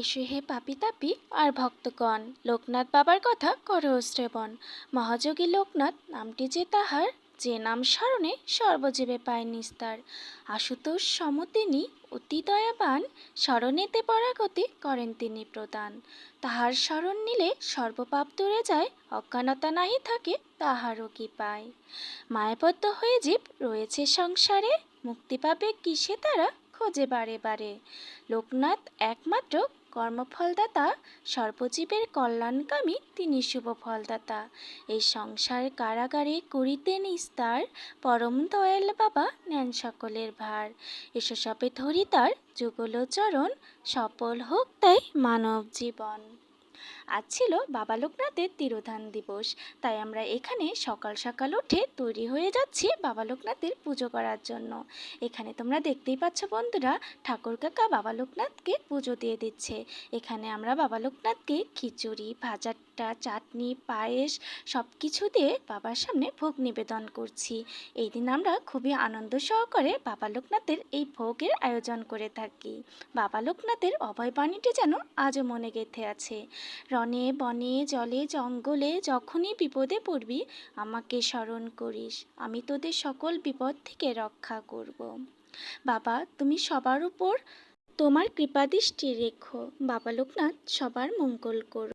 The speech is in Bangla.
এসো হে পাপি তাপি আর ভক্তগণ। লোকনাথ বাবার কথা করো শ্রেবণ। মহাযোগী লোকনাথ, নামটি যে তাহার, যে নাম স্মরণে সর্বজীবে পায় নিস্তার। আশুতোষ সম তিনি অতি দয়াবান, স্মরণেতে পরাগতি করেন তিনি প্রদান। তাহার স্মরণ নিলে সর্বপাপ দূরে যায়, অজ্ঞানতা নাহি থাকে, তাহারও কি পায় মায়াবদ্ধ হয়ে জীব রয়েছে সংসারে, মুক্তি পাবে কিসে তারা খোঁজে বারে বারে। লোকনাথ একমাত্র কর্মফলদাতা, সর্বজীবের কল্যাণকামী তিনি শুভ ফলদাতা এই সংসার কারাগারে করিতে নিস্তার পরম দয়াল বাবা নেন সকলের ভার। এসো সবে ধরি তার যুগলচরণ, সফল হোক তাই মানব জীবন। আজ ছিল বাবা লোকনাথের তিরোধান দিবস। তাই আমরা এখানে সকাল সকাল উঠে তৈরি হয়ে যাচ্ছি বাবা লোকনাথের পুজো করার জন্য। এখানে তোমরা দেখতেই পাচ্ছ বন্ধুরা, ঠাকুর কাকা বাবা লোকনাথকে পুজো দিয়ে দিচ্ছে। এখানে আমরা বাবা লোকনাথকে খিচুড়ি ভাজাটা চাটনি, পায়েস সব কিছু দিয়ে বাবার সামনে ভোগ নিবেদন করছি। এই দিন আমরা খুবই আনন্দ সহকারে বাবা লোকনাথের এই ভোগের আয়োজন করে থাকি। বাবা লোকনাথের অভয় বাণীটি যেন আজও মনে গেঁথে আছে। রনে বনে, জলে, জঙ্গলে যখনই বিপদে পড়বি, আমাকে স্মরণ করিস, আমি তোদের সকল বিপদ থেকে রক্ষা করব। বাবা, তুমি সবার উপর তোমার কৃপাদৃষ্টি রেখো। বাবা লোকনাথ সবার মঙ্গল করো।